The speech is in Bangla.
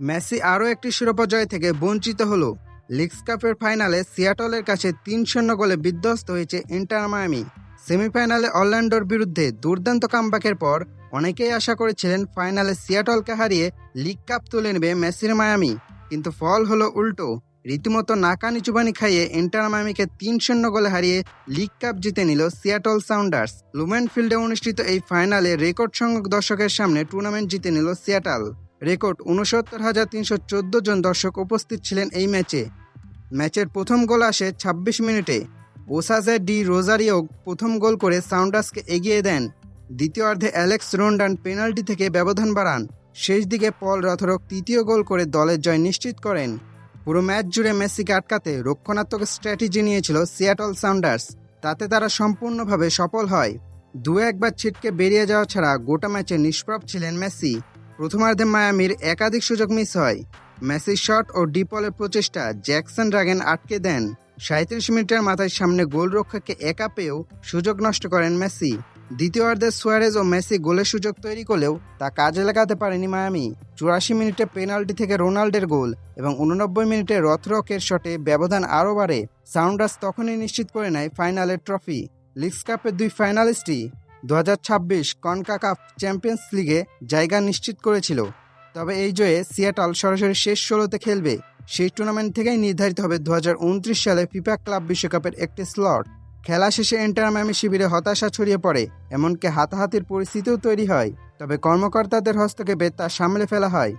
মেসি আরও একটি শিরোপা জয় থেকে বঞ্চিত হলো। লিগস কাপের ফাইনালে সিয়াটলের কাছে তিন শূন্য গোলে বিধ্বস্ত হয়েছে ইন্টার মায়ামি। সেমিফাইনালে অরল্যান্ডোর বিরুদ্ধে দুর্দান্ত কামব্যাকের পর অনেকেই আশা করেছিলেন ফাইনালে সিয়াটলকে হারিয়ে লিগ কাপ তুলে নেবে মেসির মায়ামি। কিন্তু ফল হলো উল্টো। রীতিমতো নাকানি চুবানি খাইয়ে ইন্টার মায়ামিকে তিন শূন্য গোলে হারিয়ে লিগ কাপ জিতে নিল সিয়াটল সাউন্ডার্স। লুমেন ফিল্ডে অনুষ্ঠিত এই ফাইনালে রেকর্ড সংখ্যক দর্শকের সামনে টুর্নামেন্ট জিতে নিল সিয়াটাল। রেকর্ড উনসত্তর হাজার তিনশো চোদ্দ জন দর্শক উপস্থিত ছিলেন এই ম্যাচে। ম্যাচের প্রথম গোল আসে ২৬ মিনিটে। ওসাজে ডি রোজারিও প্রথম গোল করে সাউন্ডার্সকে এগিয়ে দেন। দ্বিতীয়ার্ধে অ্যালেক্স রোন্ডান পেনাল্টি থেকে ব্যবধান বাড়ান। শেষ দিকে পল রথরক তৃতীয় গোল করে দলের জয় নিশ্চিত করেন। পুরো ম্যাচ জুড়ে মেসিকে আটকাতে রক্ষণাত্মক স্ট্র্যাটেজি নিয়েছিল সিয়াটল সাউন্ডার্স। তাতে তারা সম্পূর্ণভাবে সফল হয়। দু একবার ছিটকে বেরিয়ে যাওয়া ছাড়া গোটা ম্যাচে নিষ্প্রভ ছিলেন মেসি। প্রথমার্ধে মায়ামির একাধিক সুযোগ মিস হয়। মেসির শট ও ডিপলের প্রচেষ্টা জ্যাকসন ড্রাগন আটকে দেন। সাঁত্রিশ মিনিটের মাথায় সামনে গোলরক্ষককে একা পেয়েও সুযোগ নষ্ট করেন মেসি। দ্বিতীয়ার্ধে সুয়ারেজ ও মেসি গোলের সুযোগ তৈরি করলেও তা কাজে লাগাতে পারেনি মায়ামি। চুরাশি মিনিটে পেনাল্টি থেকে রোনাল্ডের গোল এবং উননব্বই মিনিটে রথরকের শটে ব্যবধান আরও বাড়ে। সাউন্ডার্স তখনই নিশ্চিত করে নেয় ফাইনালের ট্রফি। লিগস কাপের দুই ফাইনালিস্টই দু হাজার ছাব্বিশ কনকাকাপ চ্যাম্পিয়ন্স লিগে জায়গা নিশ্চিত করেছিল। তবে এই জয়ে সিয়াটল সরাসরি শেষ ষোলোতে খেলবে। সেই টুর্নামেন্ট থেকেই নির্ধারিত হবে দু হাজার উনত্রিশ সালে ফিফা ক্লাব বিশ্বকাপের একটি স্লট। খেলা শেষে এন্টারম্যামি শিবিরে হতাশা ছড়িয়ে পড়ে, এমনকি হাতাহাতির পরিস্থিতিও তৈরি হয়। তবে কর্মকর্তাদের হস্তক্ষেপে তা সামলে ফেলা হয়।